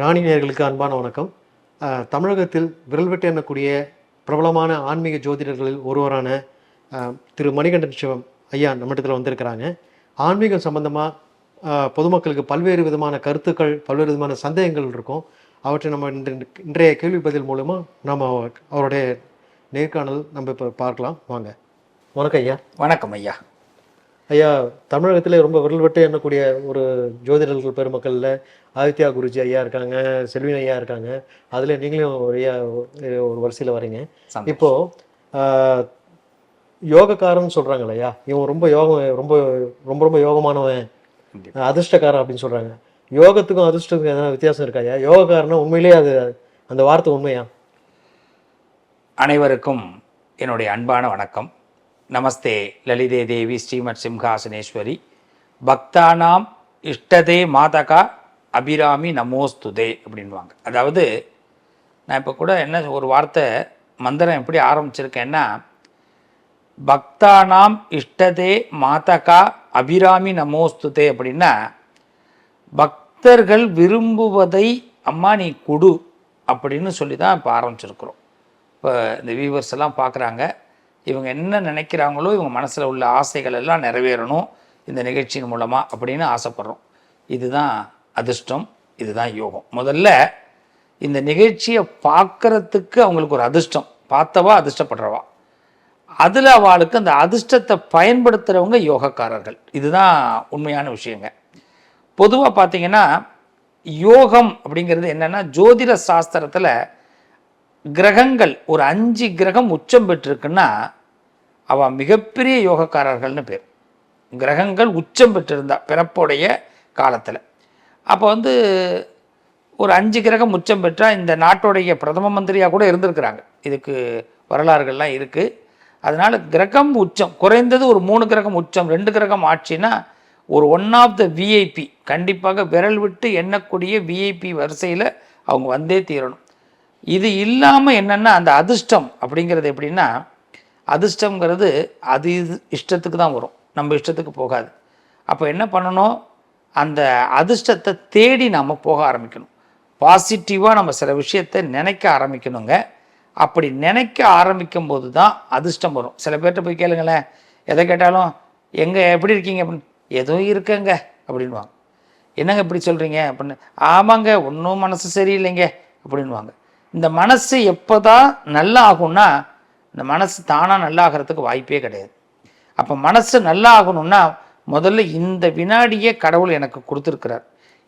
ராணி நேர்களுக்கு அன்பான வணக்கம். தமிழகத்தில் தமிழகத்தில் விரல்வெட்டு எண்ணக்கூடிய பிரபலமான ஆன்மீக ஜோதிடர்களில் ஒருவரான திரு மணிகண்டன் சிவம் ஐயா நம்மிடத்தில் வந்திருக்கிறாங்க. ஆன்மீகம் சம்பந்தமாக பொதுமக்களுக்கு பல்வேறு விதமான கருத்துக்கள் பல்வேறு விதமான சந்தேகங்கள் இருக்கும். அவற்றை நம்ம இன்றைய கேள்வி பதில் மூலமாக நம்ம அவருடைய நேர்காணல் நம்ம இப்போ பார்க்கலாம். வாங்க. வணக்கம் ஐயா. வணக்கம் ஐயா. ஐயா தமிழகத்திலே ரொம்ப விரல்வெட்டு எண்ணக்கூடிய ஒரு ஜோதிடர்கள் பெருமக்களில் ஆதித்யா குருஜி ஐயா இருக்காங்க செல்வின் ஐயா இருக்காங்க. அதில் நீங்களும் ஒரு ஐயா ஒரு- வரிசையில் வரீங்க. சந்தோஷம். இப்போ ஆஹ், யோகக்காரன்னு சொல்கிறாங்க ஐயா இவன் ரொம்ப யோகம் ரொம்ப ரொம்ப ரொம்ப யோகமானவன். அதிர்ஷ்டக்காரன் அப்படின்னு சொல்கிறாங்க யோகத்துக்கும் அதிர்ஷ்டத்துக்கும் எதனா வித்தியாசம் இருக்கா ஐயா? யோகக்காரனா உண்மையிலேயே அது அந்த வார்த்தை உண்மையா? அனைவருக்கும் என்னுடைய அன்பான வணக்கம். நமஸ்தே லலிதே தேவி ஸ்ரீமத் சிம்ஹாசனேஸ்வரி. பக்தானாம் இஷ்டதே மாதகா அபிராமி நமோஸ்துதே அப்படின்வாங்க அதாவது நான் இப்போ கூட என்ன ஒரு வார்த்தை மந்திரம் எப்படி ஆரம்பிச்சிருக்கேன்னா பக்தானாம் இஷ்டதே மாதகா அபிராமி நமோஸ்துதே அப்படின்னா பக்தர்கள் விரும்புவதை அம்மா நீ கொடு அப்படின்னு சொல்லி தான் இப்போ ஆரம்பிச்சிருக்கிறோம். இப்போ இந்த வியூவர்ஸ் எல்லாம் பார்க்குறாங்க இவங்க என்ன நினைக்கிறாங்களோ இவங்க மனசில் உள்ள ஆசைகள் எல்லாம் நிறைவேறணும் இந்த நிகழ்ச்சியின் மூலமாக அப்படின்னு ஆசைப்பட்றோம். இதுதான் அதிர்ஷ்டம் இதுதான் யோகம். முதல்ல இந்த நிகழ்ச்சியை பார்க்குறதுக்கு அவங்களுக்கு ஒரு அதிர்ஷ்டம். பார்த்தவா அதிர்ஷ்டப்படுறவா? அதில் அவளுக்கு அந்த அதிர்ஷ்டத்தை பயன்படுத்துகிறவங்க யோகக்காரர்கள். இதுதான் உண்மையான விஷயங்க. பொதுவாக பார்த்தீங்கன்னா யோகம் அப்படிங்கிறது என்னென்னா ஜோதிட சாஸ்திரத்தில் கிரகங்கள் ஒரு அஞ்சு கிரகம் உச்சம் பெற்றிருக்குன்னா அவன் மிகப்பெரிய யோகக்காரர்கள்னு பேர். கிரகங்கள் உச்சம் பெற்றிருந்தா பிறப்புடைய காலத்தில். அப்போ வந்து ஒரு அஞ்சு கிரகம் உச்சம் பெற்றால் இந்த நாட்டுடைய பிரதம மந்திரியாக கூட இருந்திருக்கிறாங்க. இதுக்கு வரலாறுகள்லாம் இருக்குது அதனால் கிரகம் உச்சம் குறைந்தது ஒரு மூணு கிரகம் உச்சம் ரெண்டு கிரகம் ஆட்சினா ஒரு ஒன் ஆஃப் த விஐபி கண்டிப்பாக விரல் விட்டு எண்ணக்கூடிய விஐபி வரிசையில் அவங்க வந்தே தீரணும். இது இல்லாமல் என்னென்னா அந்த அதிர்ஷ்டம் அப்படிங்கிறது எப்படின்னா அதிர்ஷ்டங்கிறது அது இது இஷ்டத்துக்கு தான் வரும். நம்ம இஷ்டத்துக்கு போகாது. அப்போ என்ன பண்ணணும்? அந்த அதிர்ஷ்டத்தை தேடி நாம் போக ஆரம்பிக்கணும். பாசிட்டிவாக நம்ம சில விஷயத்தை நினைக்க ஆரம்பிக்கணுங்க. அப்படி நினைக்க ஆரம்பிக்கும் போது தான் அதிர்ஷ்டம் வரும். சில பேர்கிட்ட போய் கேளுங்களேன். எதை கேட்டாலும் எங்கே எப்படி இருக்கீங்க? அப்படின்னு ஏதோ இருக்கங்க அப்படின்வாங்க என்னங்க இப்படி சொல்கிறீங்க அப்படின்னு ஆமாங்க ஒன்றும் மனசு சரியில்லைங்க அப்படின்வாங்க இந்த மனசு எப்போ தான் நல்லா ஆகும்னா இந்த மனசு தானாக நல்லா ஆகிறதுக்கு வாய்ப்பே கிடையாது. அப்போ மனசு நல்லா ஆகணும்னா முதல்ல இந்த வினாடியே கடவுள் எனக்கு கொடுத்துருக்கிறார்.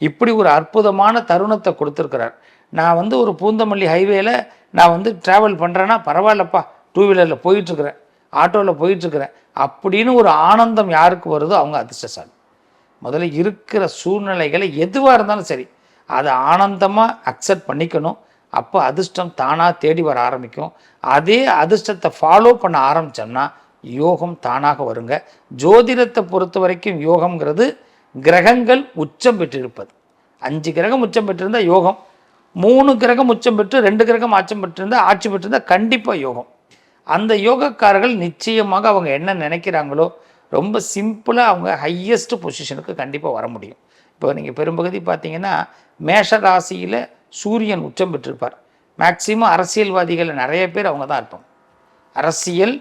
இப்படி ஒரு அற்புதமான தருணத்தை கொடுத்துருக்கிறார். நான் வந்து ஒரு பூந்தமல்லி ஹைவேல நான் வந்து ட்ராவல் பண்ணுறேன்னா பரவாயில்லப்பா டூ வீலரில் போயிட்டுருக்குறேன் ஆட்டோவில் போயிட்டுருக்குறேன் அப்படின்னு ஒரு ஆனந்தம் யாருக்கு வருதோ அவங்க அதிர்ஷ்டசாலி. முதல்ல இருக்கிற சூழ்நிலைகளை எதுவாக இருந்தாலும் சரி அதை ஆனந்தமாக அக்செப்ட் பண்ணிக்கணும். அப்போ அதிர்ஷ்டம் தானாக தேடி வர ஆரம்பிக்கும். அதே அதிர்ஷ்டத்தை ஃபாலோ பண்ண ஆரம்பித்தோம்னா யோகம் தானாக வருங்க. ஜோதிடத்தை பொறுத்த வரைக்கும் யோகம்ங்கிறது கிரகங்கள் உச்சம் பெற்றிருப்பது. அஞ்சு கிரகம் உச்சம் பெற்றிருந்தால் யோகம் மூணு கிரகம் உச்சம் பெற்று ரெண்டு கிரகம் ஆச்சம் பெற்றிருந்தால் ஆட்சி பெற்றிருந்தால் கண்டிப்பாக யோகம். அந்த யோகக்காரர்கள் நிச்சயமாக அவங்க என்ன நினைக்கிறாங்களோ ரொம்ப சிம்பிளாக அவங்க ஹையஸ்ட் பொசிஷனுக்கு கண்டிப்பாக வர முடியும். இப்போ நீங்கள் பெரும்பகுதி பார்த்தீங்கன்னா மேஷ ராசியில் சூரியன் உச்சம் பெற்றிருப்பார். மேக்சிமம் அரசியல்வாதிகள் நிறைய பேர் அவங்க தான் இருப்பாங்க. அரசியல்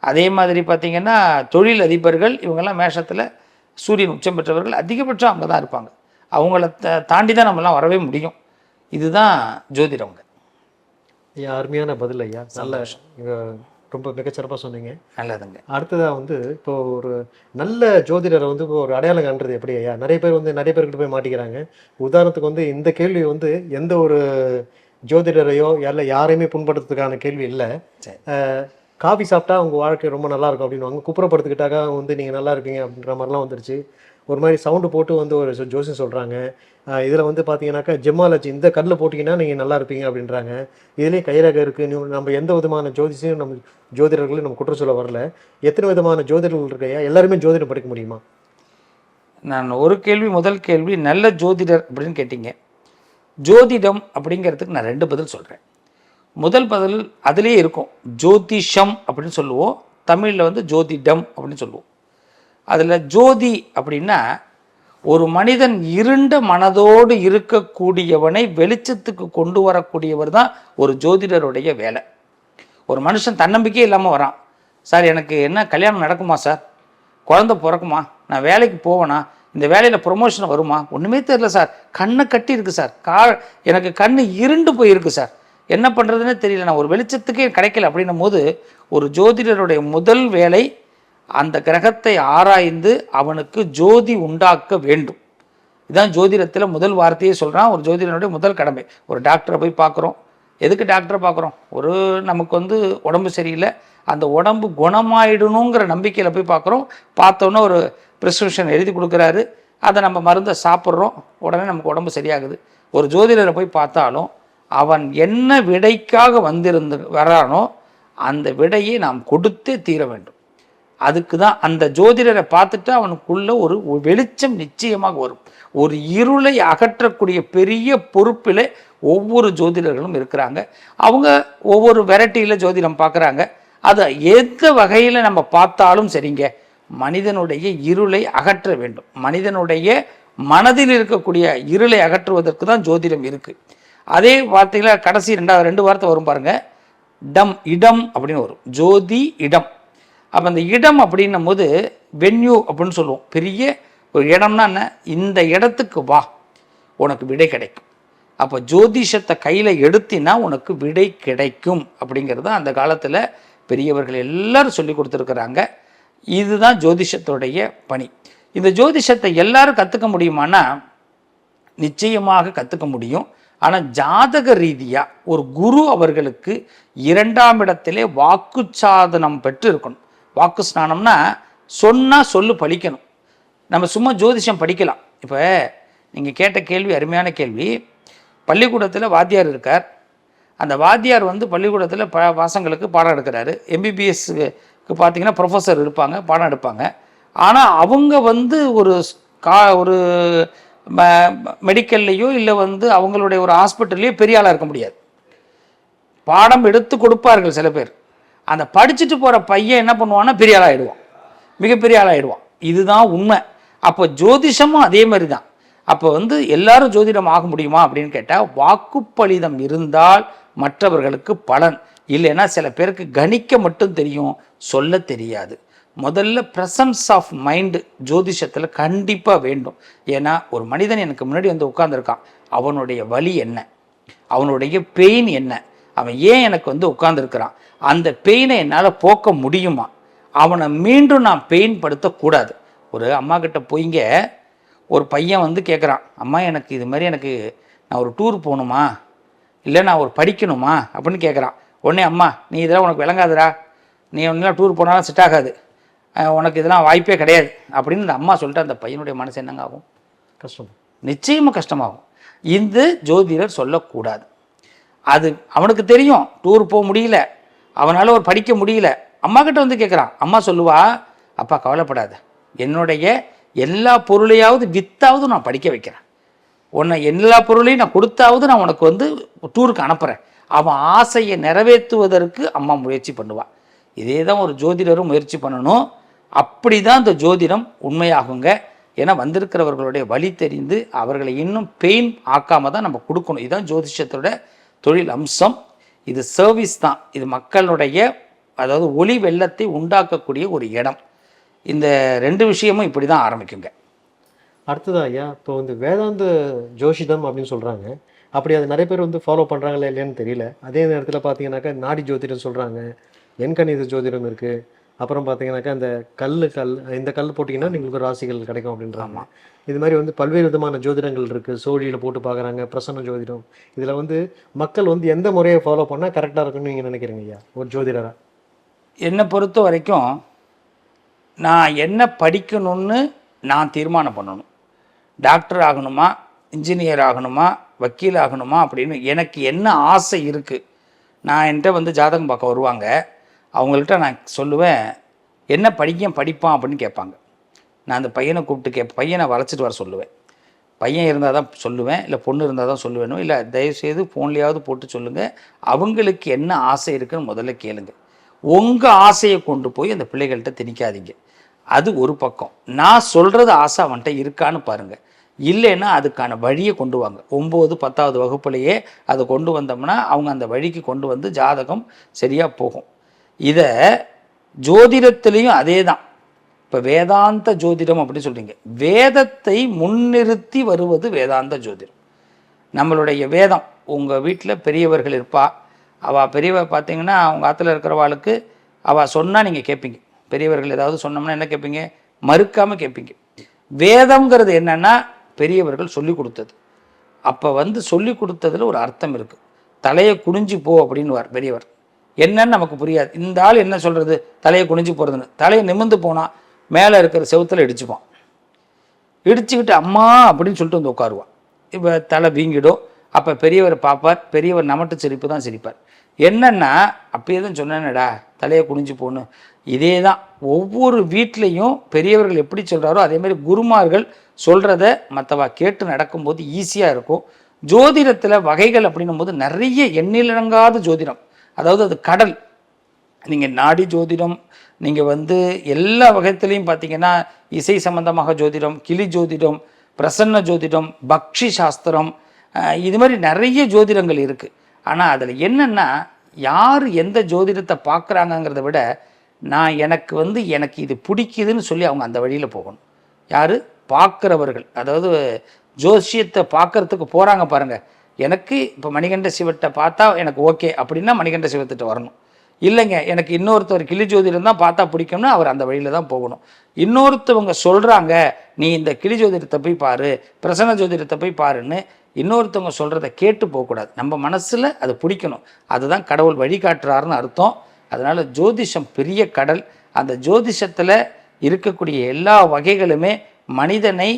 அதே மாதிரி பார்த்தீங்கன்னா தொழில் அதிபர்கள் இவங்கெல்லாம் மேஷத்தில் சூரியன் உச்சம் பெற்றவர்கள் அதிகபட்சம் அவங்க தான் இருப்பாங்க. அவங்கள த- தாண்டி தான் நம்மலாம் வரவே முடியும். இதுதான் ஜோதிடவங்க ஐயா அருமையான பதில் ஐயா. நல்ல ரொம்ப மிகச்சிறப்பாக சொன்னீங்க. நல்லதுங்க. அடுத்ததா வந்து இப்போ ஒரு நல்ல ஜோதிடரை வந்து இப்போ ஒரு அடையாளம் காண்றது எப்படி ஐயா? நிறைய பேர் வந்து நிறைய பேர்கிட்ட போய் மாட்டிக்கிறாங்க. உதாரணத்துக்கு வந்து இந்த கேள்வி வந்து எந்த ஒரு ஜோதிடரையோ இல்லை யாரையுமே புண்படுத்துறதுக்கான கேள்வி இல்லை. காஃபி சாப்பிட்டா உங்க வாழ்க்கை ரொம்ப நல்லா இருக்கும் அப்படின்னு குப்புறப்படுத்திக்கிட்டாக்கா வந்து நீங்க நல்லா இருப்பீங்க அப்படின்ற மாதிரிலாம் வந்துருச்சு. ஒரு மாதிரி சவுண்டு போட்டு வந்து ஒரு ஜோ- ஜோசியம் இதில் வந்து பார்த்தீங்கன்னாக்கா ஜெம்மாலஜி இந்த கல்லில் போட்டிங்கன்னா நீங்கள் நல்லா இருப்பீங்க அப்படின்றாங்க. இதுலேயும் கைரகம் இருக்குது நீ- நம்ம எந்த விதமான ஜோதிஷையும் நம்ம ஜோதிடர்களையும் நம்ம குற்றம் சொல்ல வரல. எத்தனை விதமான ஜோதிடர்கள் இருக்கையா எல்லாருமே ஜோதிடம் படிக்க முடியுமா? நான் ஒரு கேள்வி முதல் கேள்வி நல்ல ஜோதிடர் அப்படின்னு கேட்டீங்க. ஜோதிடம் அப்படிங்கிறதுக்கு நான் ரெண்டு பதில் சொல்கிறேன் முதல் பதில் அதுலேயே இருக்கும். ஜோதிஷம் அப்படின்னு சொல்லுவோம். தமிழில் வந்து ஜோதிடம் அப்படின்னு சொல்லுவோம். அதில் ஜோதி அப்படின்னா ஒரு மனிதன் இருண்ட மனதோடு இருக்கக்கூடியவனை வெளிச்சத்துக்கு கொண்டு வரக்கூடியவர் தான் ஒரு ஜோதிடருடைய வேலை. ஒரு மனுஷன் தன்னம்பிக்கையே இல்லாமல் வரான். சார் எனக்கு என்ன கல்யாணம் நடக்குமா சார்? குழந்தை பிறக்குமா? நான் வேலைக்கு போவேனா? இந்த வேலையில் ப்ரொமோஷன் வருமா? ஒன்றுமே தெரியல சார். கண்ணை கட்டி இருக்கு சார். கா எனக்கு கண் இருண்டு போயிருக்கு சார். என்ன பண்ணுறதுன்னே தெரியல. நான் ஒரு வெளிச்சத்துக்கே கிடைக்கல. அப்படின்னும் போது ஒரு ஜோதிடருடைய முதல் வேலை அந்த கிரகத்தை ஆராய்ந்து அவனுக்கு ஜோதி உண்டாக்க வேண்டும். இதான் ஜோதிடத்தில் முதல் வார்த்தையே சொல்கிறான் ஒரு ஜோதிடனுடைய முதல் கடமை. ஒரு டாக்டரை போய் பார்க்குறோம். எதுக்கு டாக்டரை பார்க்குறோம்? ஒரு நமக்கு வந்து உடம்பு சரியில்லை. அந்த உடம்பு குணமாயிடணுங்கிற நம்பிக்கையில் போய் பார்க்குறோம். பார்த்தோன்னே ஒரு ப்ரிஸ்கிரிப்ஷன் எழுதி கொடுக்குறாரு. அதை நம்ம மருந்தை சாப்பிட்றோம். உடனே நமக்கு உடம்பு சரியாகுது. ஒரு ஜோதிடரை போய் பார்த்தாலும் அவன் என்ன விடைக்காக வந்திருந்து வரானோ அந்த விடையை நாம் கொடுத்தே தீர வேண்டும். அதுக்கு தான் அந்த ஜோதிடரை பார்த்துட்டு அவனுக்குள்ள ஒரு வெளிச்சம் நிச்சயமாக வரும். ஒரு இருளை அகற்றக்கூடிய பெரிய பொறுப்பில் ஒவ்வொரு ஜோதிடர்களும் இருக்கிறாங்க. அவங்க ஒவ்வொரு வெரைட்டியில் ஜோதிடம் பார்க்குறாங்க. அதை எந்த வகையில் நம்ம பார்த்தாலும் சரிங்க மனிதனுடைய இருளை அகற்ற வேண்டும். மனிதனுடைய மனதில் இருக்கக்கூடிய இருளை அகற்றுவதற்கு தான் ஜோதிடம் இருக்குது அதே வார்த்தையில் கடைசி ரெண்டாவது ரெண்டு வார்த்தை வரும் பாருங்கள் டம் இடம் அப்படின்னு வரும். ஜோதி இடம். அப்போ அந்த இடம் அப்படின்னும் போது வென்யூ அப்படின்னு சொல்லுவோம். பெரிய ஒரு இடம்னா என்ன? இந்த இடத்துக்கு வா உனக்கு விடை கிடைக்கும். அப்போ ஜோதிஷத்தை கையில் எடுத்தினா உனக்கு விடை கிடைக்கும் அப்படிங்கிறது அந்த காலத்தில் பெரியவர்கள் எல்லாரும் சொல்லி கொடுத்துருக்குறாங்க. இதுதான் ஜோதிஷத்துடைய பணி. இந்த ஜோதிஷத்தை எல்லாரும் கற்றுக்க முடியுமானா நிச்சயமாக கற்றுக்க முடியும். ஆனால் ஜாதக ரீதியாக ஒரு குரு அவர்களுக்கு இரண்டாம் இடத்திலே வாக்கு சாதனம் பெற்று இருக்கணும் வாக்கு ஸ்நானம்னா சொன்னால் சொல்லு பழிக்கணும். நம்ம சும்மா ஜோதிஷம் படிக்கலாம். இப்போ நீங்கள் கேட்ட கேள்வி அருமையான கேள்வி. பள்ளிக்கூடத்தில் வாத்தியார் இருக்கார். அந்த வாத்தியார் வந்து பள்ளிக்கூடத்தில் ப பசங்களுக்கு பாடம் எடுக்கிறாரு. எம்பிபிஎஸ்க்கு பார்த்தீங்கன்னா ப்ரொஃபஸர் இருப்பாங்க பாடம் எடுப்பாங்க. ஆனால் அவங்க வந்து ஒரு கா ஒரு மெடிக்கல்லையோ இல்லை வந்து அவங்களுடைய ஒரு ஹாஸ்பிட்டல்லையோ பெரிய ஆளாக இருக்க முடியாது. பாடம் எடுத்து கொடுப்பார்கள் சில பேர். அந்த படிச்சுட்டு போகிற பையன் என்ன பண்ணுவான்னா பெரிய ஆளாயிடுவான் மிகப்பெரிய ஆளாயிடுவான். இதுதான் உண்மை. அப்போ ஜோதிஷமும் அதே மாதிரி தான் அப்போ வந்து எல்லாரும் ஜோதிடம் ஆக முடியுமா அப்படின்னு கேட்டால் வாக்குப்பளிதம் இருந்தால் மற்றவர்களுக்கு பலன். இல்லைன்னா சில பேருக்கு கணிக்க மட்டும் தெரியும் சொல்ல தெரியாது. முதல்ல ப்ரெசன்ஸ் ஆஃப் மைண்டு ஜோதிஷத்தில் கண்டிப்பாக வேண்டும். ஏன்னா ஒரு மனிதன் எனக்கு முன்னாடி வந்து உட்காந்துருக்கான் அவனுடைய வலி என்ன? அவனுடைய பெயின் என்ன? அவன் ஏன் எனக்கு வந்து உட்காந்துருக்கிறான் அந்த பெயினை என்னால் போக்க முடியுமா? அவனை மீண்டும் நான் பெயின் படுத்தக்கூடாது. ஒரு அம்மா கிட்ட போய்ங்க. ஒரு பையன் வந்து கேட்குறான் அம்மா எனக்கு இது மாதிரி எனக்கு நான் ஒரு டூர் போகணுமா? இல்லை நான் ஒரு படிக்கணுமா? அப்படின்னு கேட்குறான் உடனே அம்மா நீ இதெல்லாம் உனக்கு விளங்காதுடா. நீ ஒன்றும் டூர் போனாலும் செட் ஆகாது. உனக்கு இதெல்லாம் வாய்ப்பே கிடையாது. அப்படின்னு இந்த அம்மா சொல்லிட்டு அந்த பையனுடைய மனசு என்னங்க ஆகும் கஷ்டம். நிச்சயமாக கஷ்டமாகும். இந்த ஜோதிடர் சொல்லக்கூடாது. அது அவனுக்கு தெரியும் டூர் போக முடியல. அவனால் ஒரு படிக்க முடியல. அம்மா கிட்ட வந்து கேட்குறான் அம்மா சொல்லுவா அப்பா கவலைப்படாத. என்னுடைய எல்லா பொருளையாவது வித்தாவது நான் படிக்க வைக்கிறேன். உன்னை எல்லா பொருளையும் நான் கொடுத்தாவது நான் உனக்கு வந்து டூருக்கு அனுப்புகிறேன் அவன் ஆசையை நிறைவேற்றுவதற்கு அம்மா முயற்சி பண்ணுவாள் இதே தான் ஒரு ஜோதிடரும் முயற்சி பண்ணணும். அப்படி தான் இந்த ஜோதிடம் உண்மையாகுங்க. ஏன்னா வந்திருக்கிறவர்களுடைய வழி தெரிந்து அவர்களை இன்னும் பெயின் ஆக்காம தான் நம்ம கொடுக்கணும். இதுதான் ஜோதிஷத்தோட தொழில் அம்சம். இது சர்வீஸ் தான். இது மக்களுடைய அதாவது ஒளி வெள்ளத்தை உண்டாக்கக்கூடிய ஒரு இடம். இந்த ரெண்டு விஷயமும் இப்படி தான் ஆரம்பிக்குங்க. அடுத்ததா ஐயா இப்போ வந்து வேதாந்த ஜோஷிதம் அப்படின்னு சொல்கிறாங்க அப்படி அது நிறைய பேர் வந்து ஃபாலோ பண்ணுறாங்களா இல்லையான்னு தெரியல. அதே நேரத்தில் பார்த்தீங்கன்னாக்கா நாடி ஜோதிடம் சொல்கிறாங்க எண்கணித ஜோதிடம் இருக்குது அப்புறம் பார்த்தீங்கன்னாக்கா இந்த கல் கல் இந்த கல் போட்டிங்கன்னா உங்களுக்கு ராசிகள் கிடைக்கும் அப்படின்றாங்க. இது மாதிரி வந்து பல்வேறு விதமான ஜோதிடங்கள் இருக்கு. சோழியில் போட்டு பார்க்குறாங்க பிரசன்ன ஜோதிடம். இதில் வந்து மக்கள் வந்து எந்த முறையை ஃபாலோ பண்ணால் கரெக்டாக இருக்கும்னு நீங்கள் நினைக்கிறீங்க ஐயா? ஒரு ஜோதிடரா? என்னை பொறுத்த வரைக்கும் நான் என்ன படிக்கணும்னு நான் தீர்மானம் பண்ணணும். டாக்டர் ஆகணுமா? இன்ஜினியர் ஆகணுமா? வக்கீல் ஆகணுமா? அப்படின்னு எனக்கு என்ன ஆசை இருக்குது நான் என்கிட்ட வந்து ஜாதகம் பார்க்க வருவாங்க. அவங்கள்ட்ட நான் சொல்லுவேன் என்ன படிக்க படிப்பான் அப்படின்னு கேட்பாங்க. நான் அந்த பையனை கூப்பிட்டு கே பையனை வளைச்சிட்டு வர சொல்லுவேன். பையன் இருந்தால் தான் சொல்லுவேன் இல்லை பொண்ணு இருந்தால் தான் சொல்லுவேனோ இல்லை தயவுசெய்து ஃபோன்லேயாவது போட்டு சொல்லுங்கள் அவங்களுக்கு என்ன ஆசை இருக்குன்னு முதல்ல கேளுங்க. உங்கள் ஆசையை கொண்டு போய் அந்த பிள்ளைகள்கிட்ட திணிக்காதீங்க. அது ஒரு பக்கம். நான் சொல்கிறது ஆசை அவன்கிட்ட இருக்கான்னு பாருங்க. இல்லைன்னா அதுக்கான வழியை கொண்டு வாங்க. ஒம்பது பத்தாவது வகுப்புலையே அதை கொண்டு வந்தோம்னா அவங்க அந்த வழிக்கு கொண்டு வந்து ஜாதகம் சரியாக போகும். இதை ஜோதிடத்திலையும் அதே தான் இப்போ வேதாந்த ஜோதிடம் அப்படின்னு சொல்கிறீங்க வேதத்தை முன்னிறுத்தி வருவது வேதாந்த ஜோதிடம். நம்மளுடைய வேதம் உங்கள் வீட்டில் பெரியவர்கள் இருப்பா அவள் பெரியவ பார்த்தீங்கன்னா அவங்க ஆற்றுல இருக்கிறவாளுக்கு அவள் சொன்னால் நீங்கள் கேட்பீங்க பெரியவர்கள் ஏதாவது சொன்னோம்னா என்ன கேட்பீங்க மறுக்காமல் கேட்பீங்க வேதம்ங்கிறது என்னென்னா பெரியவர்கள் சொல்லி கொடுத்தது. அப்போ வந்து சொல்லி கொடுத்ததுல ஒரு அர்த்தம் இருக்குது தலையை குனிஞ்சு போ அப்படின்னுவார் பெரியவர். என்னன்னு நமக்கு புரியாது. இந்த ஆள் என்ன சொல்கிறது தலையை குனிஞ்சு போகிறதுன்னு தலையை நிமிர்ந்து போனால் மேலே இருக்கிற செவுத்துல இடிச்சுப்பான். இடிச்சுக்கிட்டு அம்மா அப்படின்னு சொல்லிட்டு வந்து உட்காருவான். இப்போ தலை வீங்கிடும். அப்போ பெரியவர் பார்ப்பார். பெரியவர் நமட்டு சிரிப்பு தான் சிரிப்பார். என்னென்னா அப்படியே தான் சொன்னேனடா தலையை குனிஞ்சு போகணும் இதே தான். ஒவ்வொரு வீட்லேயும் பெரியவர்கள் எப்படி சொல்கிறாரோ அதேமாதிரி குருமார்கள் சொல்கிறத மற்றவா கேட்டு நடக்கும்போது ஈஸியாக இருக்கும். ஜோதிடத்தில் வகைகள் அப்படின்னும் போது நிறைய எண்ணிலடங்காத ஜோதிடம். அதாவது அது கடல். நீங்கள் நாடி ஜோதிடம் நீங்கள் வந்து எல்லா வகைத்திலையும் பார்த்தீங்கன்னா இசை சம்பந்தமாக ஜோதிடம் கிளி ஜோதிடம் பிரசன்ன ஜோதிடம் பக்ஷி சாஸ்திரம் இது மாதிரி நிறைய ஜோதிடங்கள் இருக்குது ஆனால் அதில் என்னென்னா யார் எந்த ஜோதிடத்தை பார்க்குறாங்கங்கிறத விட நான் எனக்கு வந்து எனக்கு இது பிடிக்குதுன்னு சொல்லி அவங்க அந்த வழியில் போகணும். யார்? பார்க்குறவர்கள். அதாவது ஜோசியத்தை பார்க்கறதுக்கு போகிறாங்க பாருங்கள் எனக்கு இப்போ மணிகண்ட சிவத்தை பார்த்தா எனக்கு ஓகே அப்படின்னா மணிகண்ட சிவத்திட்ட வரணும். இல்லைங்க எனக்கு இன்னொருத்தர் கிளி ஜோதிடம் தான் பார்த்தா பிடிக்கும்னா அவர் அந்த வழியில் தான் போகணும். இன்னொருத்தவங்க சொல்கிறாங்க நீ இந்த கிளி ஜோதிடத்தை போய் பாரு பிரசன்ன ஜோதிடத்தை போய் பாருன்னு இன்னொருத்தவங்க சொல்கிறத கேட்டு போகக்கூடாது. நம்ம மனசில் அது பிடிக்கணும். அதுதான் கடவுள் வழிகாட்டுறாருன்னு அர்த்தம். அதனால் ஜோதிஷம் பெரிய கடல். அந்த ஜோதிஷத்தில் இருக்கக்கூடிய எல்லா வகைகளுமே மனிதனை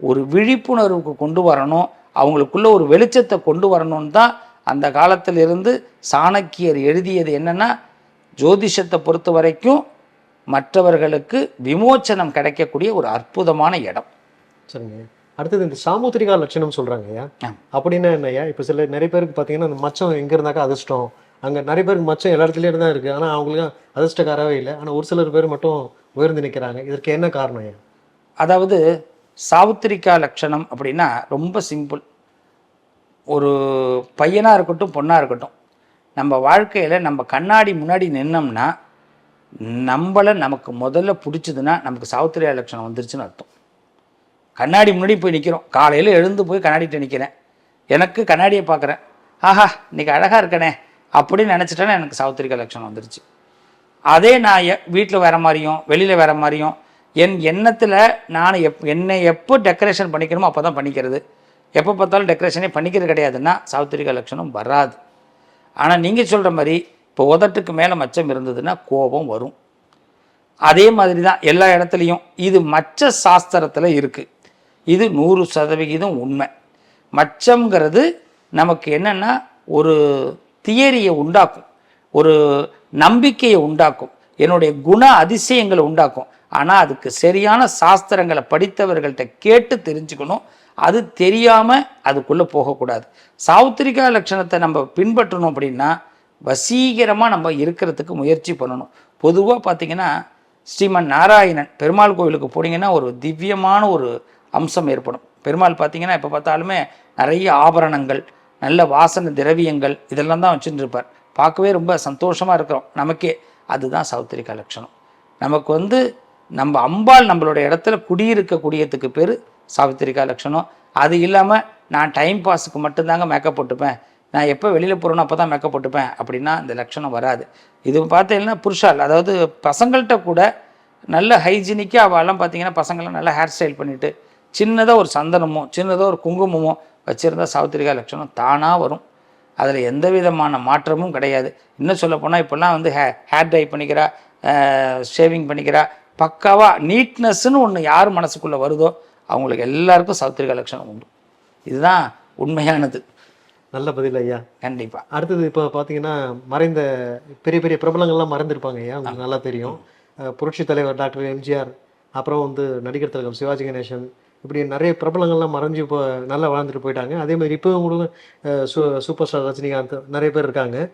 ஒரு விழிப்புணர்வுக்கு கொண்டு வரணும். அவங்களுக்குள்ள ஒரு வெளிச்சத்தை கொண்டு வரணும்னு தான் அந்த காலத்திலிருந்து சாணக்கியர் எழுதியது என்னன்னா ஜோதிஷத்தை பொறுத்த வரைக்கும் மற்றவர்களுக்கு விமோச்சனம் கிடைக்கக்கூடிய ஒரு அற்புதமான இடம். சரிங்க. அடுத்தது இந்த சாமுத்திரிகா லட்சணம் சொல்றாங்க ஐயா. அப்படின்னா என்னய்யா இப்போ சில நிறைய பேருக்கு பார்த்தீங்கன்னா அந்த மச்சம் எங்க இருந்தாக்கா அதிர்ஷ்டம். அங்க நிறைய பேருக்கு மச்சம் எல்லா இடத்துலயும் தான் இருக்கு. ஆனா அவங்களுக்கு அதிர்ஷ்டக்காரவே இல்லை. ஆனா ஒரு சிலர் பேர் மட்டும் உயர்ந்து நிற்கிறாங்க இதற்கு என்ன காரணம் ஐயா? அதாவது சாவுத்திரிக்கா லட்சணம் அப்படின்னா ரொம்ப சிம்பிள். ஒரு பையனாக இருக்கட்டும் பொண்ணாக இருக்கட்டும் நம்ம வாழ்க்கையில் நம்ம கண்ணாடி முன்னாடி நின்னோம்னா நம்மளை நமக்கு முதல்ல பிடிச்சதுன்னா நமக்கு சாவுத்திரியா லட்சணம் வந்துருச்சுன்னு அர்த்தம். கண்ணாடி முன்னாடி போய் நிற்கிறோம் காலையில் எழுந்து போய் கண்ணாடிகிட்ட நிற்கிறேன் எனக்கு கண்ணாடியை பார்க்குறேன். ஆஹா இன்னைக்கு அழகாக இருக்கனே அப்படின்னு நினச்சிட்டேன்னா எனக்கு சாவுத்திரிக்கா லட்சணம் வந்துருச்சு. அதே நான் வீட்டில் வேறு மாதிரியும் வெளியில் வேறு மாதிரியும் என் எண்ணத்தில் நான் எப் என்னை எப்போ டெக்கரேஷன் பண்ணிக்கணுமோ அப்போ தான் பண்ணிக்கிறது. எப்போ பார்த்தாலும் டெக்கரேஷனே பண்ணிக்கிறது கிடையாதுன்னா சாவித்திரிகா லட்சணம் வராது. ஆனால் நீங்கள் சொல்கிற மாதிரி இப்போ உதட்டுக்கு மேலே மச்சம் இருந்ததுன்னா கோபம் வரும். அதே மாதிரி தான் எல்லா இடத்துலையும் இது மச்ச சாஸ்திரத்தில் இருக்குது இது நூறு சதவிகிதம் உண்மை. மச்சம்ங்கிறது நமக்கு என்னென்னா ஒரு தியரியை உண்டாக்கும். ஒரு நம்பிக்கையை உண்டாக்கும். என்னுடைய குண அதிசயங்களை உண்டாக்கும். ஆனால் அதுக்கு சரியான சாஸ்திரங்களை படித்தவர்கள்ட்ட கேட்டு தெரிஞ்சுக்கணும். அது தெரியாமல் அதுக்குள்ளே போகக்கூடாது. சாவுத்திரிகா லட்சணத்தை நம்ம பின்பற்றணும் அப்படின்னா வசீகரமாக நம்ம இருக்கிறதுக்கு முயற்சி பண்ணணும். பொதுவாக பார்த்தீங்கன்னா ஸ்ரீமன் நாராயணன் பெருமாள் கோவிலுக்கு போனீங்கன்னா ஒரு திவ்யமான ஒரு அம்சம் ஏற்படும். பெருமாள் பார்த்தீங்கன்னா இப்போ பார்த்தாலுமே நிறைய ஆபரணங்கள் நல்ல வாசனை திரவியங்கள் இதெல்லாம் தான் வச்சுட்டு இருப்பார் பார்க்கவே ரொம்ப சந்தோஷமாக இருக்கிறோம். நமக்கே அதுதான் சௌத்திரிகா லட்சணம். நமக்கு வந்து நம்ம அம்பாள் நம்மளோட இடத்துல குடியிருக்கக்கூடியதுக்கு பேர் சாவித்திரிகா லட்சணம் அது இல்லாமல் நான் டைம் பாஸுக்கு மட்டும்தாங்க மேக்கப் போட்டுப்பேன். நான் எப்போ வெளியில் போகிறேனோ அப்போ தான் மேக்கப் போட்டுப்பேன். அப்படின்னா இந்த லட்சணம் வராது. இது பார்த்தீங்கன்னா புருஷால் அதாவது பசங்கள்கிட்ட கூட நல்ல ஹைஜீனிக்காக அவெல்லாம் பார்த்தீங்கன்னா பசங்களாம் நல்லா ஹேர் ஸ்டைல் பண்ணிவிட்டு சின்னதாக ஒரு சந்தனமோ சின்னதாக ஒரு குங்குமமோ வச்சுருந்தா சாவித்திரிகா லட்சணம் தானாக வரும். அதில் எந்த விதமான மாற்றமும் கிடையாது. இன்னும் சொல்ல போனால் இப்போல்லாம் வந்து ஹே ஹேர் டை பண்ணிக்கிறா ஷேவிங் பண்ணிக்கிறா பக்காவாக நீட்னஸ்ன்னு ஒன்று யார் மனசுக்குள்ளே வருதோ அவங்களுக்கு எல்லாருக்கும் சாவித்திரிகா லட்சணம் உண்டு. இதுதான் உண்மையானது. நல்ல பதில் ஐயா. கண்டிப்பாக அடுத்தது இப்போ பார்த்தீங்கன்னா மறைந்த பெரிய பெரிய பிரபலங்கள்லாம் மறைந்திருப்பாங்க ஐயா உங்களுக்கு நல்லா தெரியும். புரட்சி தலைவர் டாக்டர் எம்ஜிஆர் அப்புறம் வந்து நடிகர் திலகம் சிவாஜி கணேசன் இப்படி நிறைய பிரபலங்கள்லாம் மறைஞ்சு இப்போ நல்லா வாழ்ந்துட்டு போயிட்டாங்க. அதே மாதிரி இப்போ உங்களுக்கு சூ சூப்பர் ஸ்டார் ரஜினிகாந்த் நிறைய பேர் இருக்காங்க.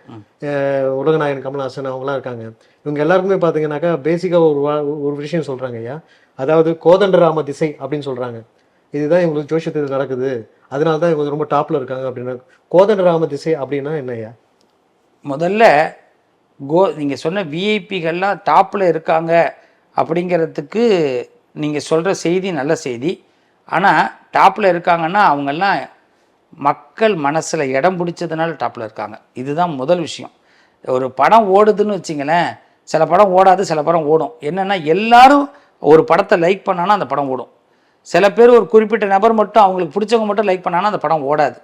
உலகநாயகன் கமல்ஹாசன் அவங்களாம் இருக்காங்க. இவங்க எல்லாருக்குமே பார்த்தீங்கன்னாக்கா பேசிக்காக ஒரு வா- ஒரு விஷயம் சொல்கிறாங்க ஐயா. அதாவது கோதண்டராம திசை அப்படின்னு சொல்கிறாங்க இதுதான் இவங்களுக்கு ஜோசியத்தில் நடக்குது. அதனால தான் இவங்க ரொம்ப டாப்பில் இருக்காங்க அப்படின்னா. கோதண்டராம திசை அப்படின்னா என்ன ஐயா? முதல்ல கோ நீங்கள் சொன்ன விஐபிகள்லாம் டாப்பில் இருக்காங்க அப்படிங்கிறதுக்கு நீங்கள் சொல்கிற செய்தி நல்ல செய்தி. ஆனால் டாப்பில் இருக்காங்கன்னா அவங்கெல்லாம் மக்கள் மனசில் இடம் பிடிச்சதுனால டாப்பில் இருக்காங்க. இதுதான் முதல் விஷயம். ஒரு படம் ஓடுதுன்னு வச்சிங்களேன் சில படம் ஓடாது சில படம் ஓடும். என்னென்னா எல்லாரும் ஒரு படத்தை லைக் பண்ணானா அந்த படம் ஓடும். சில பேர் ஒரு குறிப்பிட்ட நபர் மட்டும் அவங்களுக்கு பிடிச்சவங்க மட்டும் லைக் பண்ணானா அந்த படம் ஓடாது.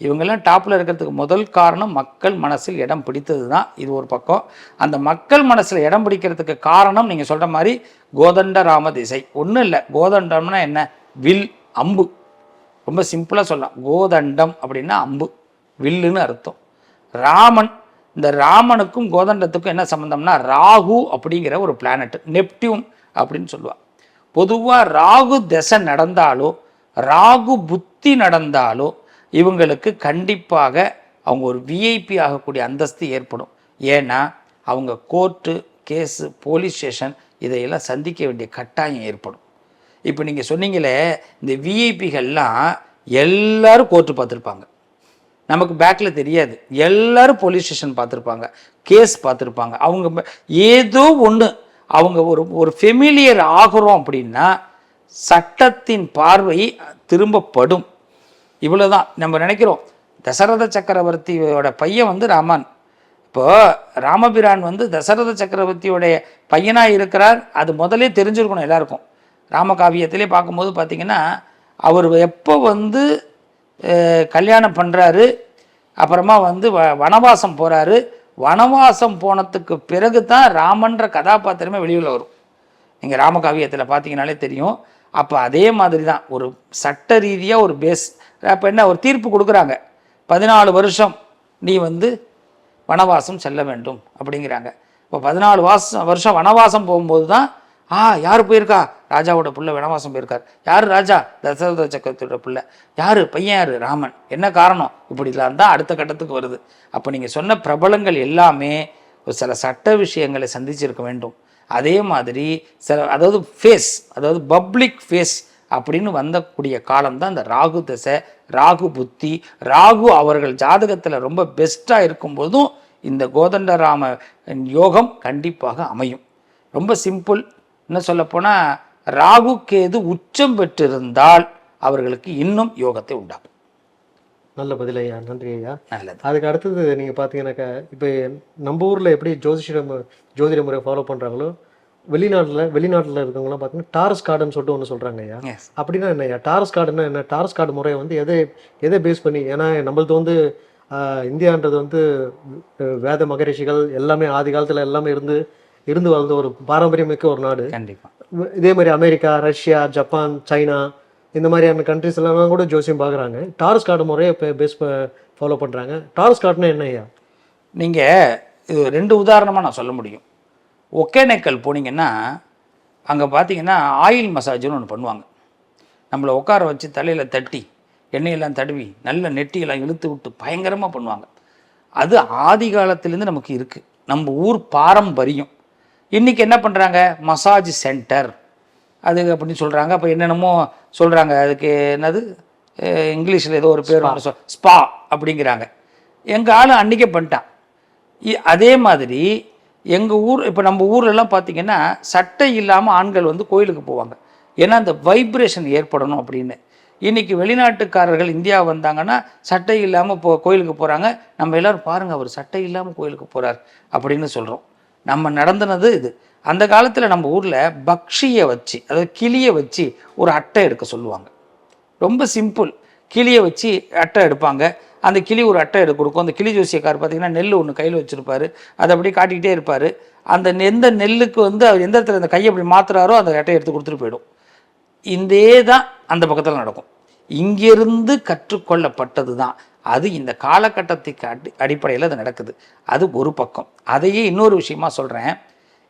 இவங்கெல்லாம் டாப்பில் இருக்கிறதுக்கு முதல் காரணம் மக்கள் மனசில் இடம் பிடித்தது தான். இது ஒரு பக்கம். அந்த மக்கள் மனசில் இடம் பிடிக்கிறதுக்கு காரணம் நீங்கள் சொல்கிற மாதிரி கோதண்ட ராம திசை ஒன்றும் இல்லை. கோதண்டம்னா என்ன? வில் அம்பு. ரொம்ப சிம்பிளாக சொல்லலாம். கோதண்டம் அப்படின்னா அம்பு. வில்லுன்னு அர்த்தம். ராமன் இந்த ராமனுக்கும் கோதண்டத்துக்கும் என்ன சம்மந்தம்னா ராகு அப்படிங்கிற ஒரு பிளானட் நெப்டியூன் அப்படின்னு சொல்லுவாள் பொதுவாக ராகு திசை நடந்தாலோ ராகு புத்தி நடந்தாலோ இவங்களுக்கு கண்டிப்பாக அவங்க ஒரு விஐபி ஆகக்கூடிய அந்தஸ்து ஏற்படும். ஏன்னா அவங்க கோர்ட்டு கேஸு போலீஸ் ஸ்டேஷன் இதையெல்லாம் சந்திக்க வேண்டிய கட்டாயம் ஏற்படும். இப்போ நீங்கள் சொன்னீங்களே இந்த விஐபிகள்லாம் எல்லோரும் கோர்ட்டு பார்த்துருப்பாங்க. நமக்கு பேக்கில் தெரியாது. எல்லோரும் போலீஸ் ஸ்டேஷன் பார்த்துருப்பாங்க. கேஸ் பார்த்துருப்பாங்க. அவங்க ஏதோ ஒன்று அவங்க ஒரு ஒரு ஃபெமிலியர் ஆகிறோம் அப்படின்னா சட்டத்தின் பார்வை திரும்பப்படும். இவ்வளோதான் நம்ம நினைக்கிறோம் தசரத சக்கரவர்த்தியோட பையன் வந்து ராமன். இப்போ ராமபிரான் வந்து தசரத சக்கரவர்த்தியோடைய பையனாக இருக்கிறார். அது முதலே தெரிஞ்சிருக்கணும் எல்லாருக்கும். ராமகாவியத்திலே பார்க்கும்போது பார்த்திங்கன்னா அவர் எப்போ வந்து கல்யாணம் பண்ணுறாரு அப்புறமா வந்து வ வனவாசம் போகிறாரு வனவாசம் போனதுக்கு பிறகு தான் ராமன்ற கதாபாத்திரமே வெளியில் வரும். நீங்கள் ராமகாவியத்தில் பார்த்தீங்கனாலே தெரியும். அப்போ அதே மாதிரி தான் ஒரு சட்ட ரீதியாக ஒரு பேஸ் அப்போ என்ன ஒரு தீர்ப்பு கொடுக்குறாங்க. பதினாலு வருஷம் நீ வந்து வனவாசம் செல்ல வேண்டும் அப்படிங்கிறாங்க. இப்போ பதினாலு வாசம் வருஷம் வனவாசம் போகும்போது தான் ஆ யார் போயிருக்கா? ராஜாவோட புள்ள வனவாசம் போயிருக்கார். யார் ராஜா? தசரத சக்கரத்தோட பிள்ளை. யார்? பையன் யார்? ராமன். என்ன காரணம்? இப்படிலாம் தான் அடுத்த கட்டத்துக்கு வருது. அப்போ நீங்கள் சொன்ன பிரபலங்கள் எல்லாமே ஒரு சில சட்ட விஷயங்களை சந்திச்சிருக்க வேண்டும். அதே மாதிரி சில அதாவது ஃபேஸ் அதாவது பப்ளிக் ஃபேஸ் அப்படின்னு வந்தக்கூடிய காலம்தான் இந்த ராகு தசை ராகு புத்தி ராகு அவர்கள் ஜாதகத்தில் ரொம்ப பெஸ்ட்டாக இருக்கும்போதும் இந்த கோதண்டராம யோகம் கண்டிப்பாக அமையும். ரொம்ப சிம்பிள் என்ன சொல்லப்போனால் ராகு கேது உச்சம் பெற்றிருந்தால் அவர்களுக்கு இன்னும் யோகத்தை உண்டாகும் நல்ல பதில் ஐயா நன்றி ஐயா. நல்லது. அதுக்கு அடுத்தது நீங்கள் பார்த்தீங்கன்னாக்கா இப்போ நம்ம ஊரில் எப்படி ஜோதிஷ ஜோதிட முறை ஃபாலோ பண்ணுறாங்களோ வெளிநாட்டில் வெளிநாட்டில் இருக்கவங்களாம் பார்த்தீங்கன்னா டாரஸ் கார்டுன்னு சொல்லிட்டு ஒன்று சொல்கிறாங்க ஐயா. அப்படின்னா என்ன ஐயா? டாரஸ் கார்டுன்னா என்ன? டாரஸ் கார்டு முறை வந்து எதை எதை பேஸ் பண்ணி ஏன்னா நம்மளது வந்து இந்தியான்றது வந்து வேத மகரிஷிகள் எல்லாமே ஆதி காலத்தில் எல்லாமே இருந்து இருந்து வாழ்ந்த ஒரு பாரம்பரியமிக்க ஒரு நாடு. கண்டிப்பாக இதே மாதிரி அமெரிக்கா ரஷ்யா ஜப்பான் சைனா இந்த மாதிரியான கண்ட்ரிஸ் எல்லாம் கூட ஜோசியம் பார்க்குறாங்க. டாரஸ் கார்டு முறையை இப்போ பேஸ் ஃபாலோ பண்ணுறாங்க டாரஸ் கார்டுனா என்ன ஐயா? நீங்கள் இது ரெண்டு உதாரணமாக நான் சொல்ல முடியும். ஒகேனக்கல் போனீங்கன்னா அங்கே பார்த்தீங்கன்னா ஆயில் மசாஜ்னு ஒன்று பண்ணுவாங்க. நம்மளை உட்கார வச்சு தலையில் தட்டி எண்ணெயெல்லாம் தடவி நல்ல நெட்டியெல்லாம் இழுத்து விட்டு பயங்கரமாக பண்ணுவாங்க. அது ஆதி காலத்துலேருந்து நமக்கு இருக்குது நம்ம ஊர் பாரம்பரியம். இன்றைக்கி என்ன பண்ணுறாங்க மசாஜ் சென்டர். அது அப்படின்னு சொல்கிறாங்க அப்போ என்னென்னமோ சொல்கிறாங்க அதுக்கு என்னது? இங்கிலீஷில் ஏதோ ஒரு பேர் ஒன்று சொல் ஸ்பா அப்படிங்கிறாங்க. எங்கள் ஆள் அன்றைக்கே பண்ணிட்டான். அதே மாதிரி எங்கள் ஊர் இப்போ நம்ம ஊர்லலாம் பார்த்தீங்கன்னா சட்டை இல்லாமல் ஆண்கள் வந்து கோயிலுக்கு போவாங்க. ஏன்னா அந்த வைப்ரேஷன் ஏற்படணும் அப்படின்னு. இன்னைக்கு வெளிநாட்டுக்காரர்கள் இந்தியா வந்தாங்கன்னா சட்டை இல்லாமல் போ கோயிலுக்கு போகிறாங்க நம்ம எல்லாரும் பாருங்கள் அவர் சட்டை இல்லாமல் கோயிலுக்கு போகிறார் அப்படின்னு சொல்கிறோம் நம்ம நடந்துனது இது. அந்த காலத்தில் நம்ம ஊரில் பக்ஷியை வச்சு அதாவது கிளியை வச்சு ஒரு அட்டை எடுக்க சொல்லுவாங்க. ரொம்ப சிம்பிள். கிளியை வச்சு அட்டை எடுப்பாங்க. அந்த கிளி ஒரு அட்டை எடுக்க கொடுக்கும். அந்த கிளி ஜோசியக்கார் பார்த்தீங்கன்னா நெல் ஒன்று கையில் வச்சுருப்பாரு. அதை அப்படியே காட்டிக்கிட்டே இருப்பார். அந்த எந்த நெல்லுக்கு வந்து அவர் எந்த இடத்துல அந்த கையை அப்படி மாத்துறாரோ அந்த அட்டையை எடுத்து கொடுத்துட்டு போயிடும். இதே தான் அந்த பக்கத்தில் நடக்கும். இங்கிருந்து கற்றுக்கொள்ளப்பட்டது தான் அது இந்த காலகட்டத்துக்கு அடி அடிப்படையில் அது நடக்குது. அது ஒரு பக்கம். அதையே இன்னொரு விஷயமா சொல்கிறேன்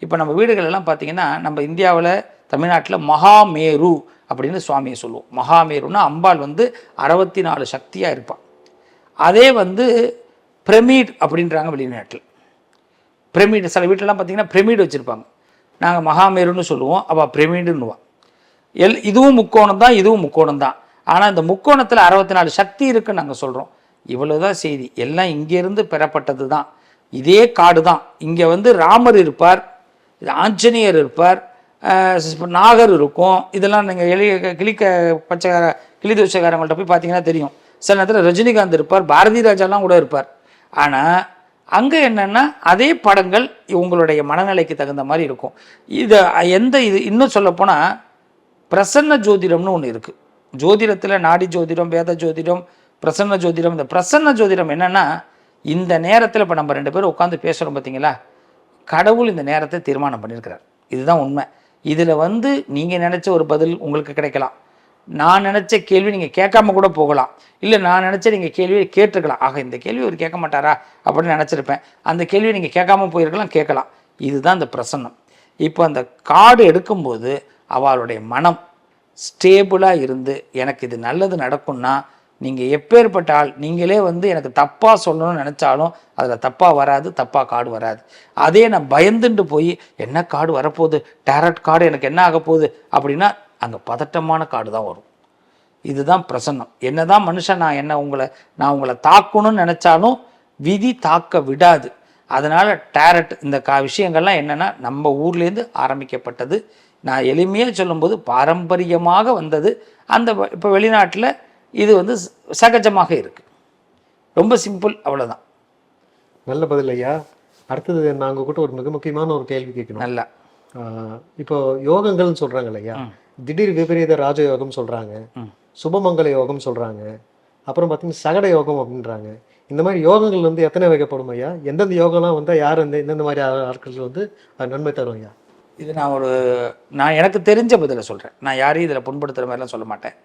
இப்போ நம்ம வீடுகளெல்லாம் பார்த்தீங்கன்னா நம்ம இந்தியாவில் தமிழ்நாட்டில் மகாமேரு அப்படின்னு சுவாமியை சொல்லுவோம். மகாமேருன்னா அம்பாள் வந்து அறுபத்தி நாலு சக்தியாக இருப்பாள் அதே வந்து பிரமிட் அப்படின்றாங்க வெளிநாட்டில். பிரமிட் சில வீட்டிலலாம் பார்த்தீங்கன்னா பிரமிட் வச்சுருப்பாங்க. நாங்கள் மகாமேருன்னு சொல்லுவோம் அவள் பிரமிடுன்னுவான் எல் இதுவும் முக்கோணம் தான் இதுவும் முக்கோணம் தான். ஆனால் இந்த முக்கோணத்தில் அறுபத்தி நாலு சக்தி இருக்குன்னு நாங்கள் சொல்கிறோம் இவ்வளவுதான் செய்தி. எல்லாம் இங்கேருந்து பெறப்பட்டது தான் இதே காடு தான் இங்கே வந்து ராமர் இருப்பார் ஆஞ்சநேயர் இருப்பார் நாகர் இருக்கும். இதெல்லாம் நீங்கள் எளிய கிளிக்க பச்சைக்கார கிளி தோஷக்காரங்கள்ட்ட போய் பார்த்தீங்கன்னா தெரியும். சில நேரத்தில் ரஜினிகாந்த் இருப்பார் பாரதி ராஜாலாம் கூட இருப்பார். ஆனால் அங்கே என்னென்னா அதே படங்கள் உங்களுடைய மனநிலைக்கு தகுந்த மாதிரி இருக்கும். இது எந்த இது இன்னும் சொல்லப்போனால் பிரசன்ன ஜோதிடம்னு ஒன்று இருக்குது ஜோதிடத்தில் நாடி ஜோதிடம் வேத ஜோதிடம் பிரசன்ன ஜோதிடம். இந்த பிரசன்ன ஜோதிடம் என்னென்னா இந்த நேரத்தில் இப்போ நம்ம ரெண்டு பேரும் உட்காந்து பேசுகிறோம் பார்த்தீங்களா கடவுள் இந்த நேரத்தை தீர்மானம் பண்ணியிருக்கிறார் இதுதான் உண்மை. இதில் வந்து நீங்கள் நினச்ச ஒரு பதில் உங்களுக்கு கிடைக்கலாம். நான் நினச்ச கேள்வி நீங்கள் கேட்காம கூட போகலாம். இல்லை நான் நினச்ச நீங்கள் கேள்வியை கேட்டிருக்கலாம். ஆக இந்த கேள்வி அவர் கேட்க மாட்டாரா அப்படின்னு நினச்சிருப்பேன். அந்த கேள்வியை நீங்கள் கேட்காம போயிருக்கலாம் கேட்கலாம். இதுதான் அந்த பிரசன்னம். இப்போ அந்த கார்டு எடுக்கும்போது அவளுடைய மனம் ஸ்டேபிளாக இருந்து எனக்கு இது நல்லது நடக்கும்னா நீங்கள் எப்பேற்பட்ட ஆள் நீங்களே வந்து எனக்கு தப்பாக சொல்லணும்னு நினச்சாலும் அதில் தப்பாக வராது தப்பாக கார்டு வராது. அதே நான் பயந்துட்டு போய் என்ன கார்டு வரப்போகுது? டேரட் கார்டு எனக்கு என்ன ஆக போகுது? அப்படின்னா அங்கே பதட்டமான கார்டு தான் வரும். இதுதான் பிரசன்னம். என்ன தான் மனுஷன் நான் என்ன உங்களை நான் உங்களை தாக்கணும்னு நினச்சாலும் விதி தாக்க விடாது. அதனால் டேரட் இந்த கா விஷயங்கள்லாம் என்னென்னா நம்ம ஊர்லேருந்து ஆரம்பிக்கப்பட்டது. நான் எளிமையாக சொல்லும்போது பாரம்பரியமாக வந்தது. அந்த இப்போ வெளிநாட்டில் இது வந்து சகஜமாக இருக்குது ரொம்ப சிம்பிள் அவ்வளோதான் நல்ல பதில் ஐயா. அடுத்தது நான் உங்க கூட ஒரு மிக முக்கியமான ஒரு கேள்வி கேட்கணும். நல்லா. இப்போ யோகங்கள்னு சொல்றாங்க இல்லையா திடீர் விபரீத ராஜயோகம் சொல்றாங்க. ம். சுபமங்கல யோகம் சொல்றாங்க. அப்புறம் பார்த்தீங்கன்னா சகட யோகம் அப்படின்றாங்க. இந்த மாதிரி யோகங்கள் வந்து எத்தனை வகைப்படும் ஐயா? எந்தெந்த யோகம்லாம் வந்து யார் இந்த எந்தெந்த மாதிரி ஆ- ஆட்களுக்கு வந்து நன்மை தரும் ஐயா? இது நான் ஒரு நான் எனக்கு தெரிஞ்ச பதிலை சொல்கிறேன் நான் யாரையும் இதில் புண்படுத்துகிற மாதிரிலாம் சொல்ல மாட்டேன்.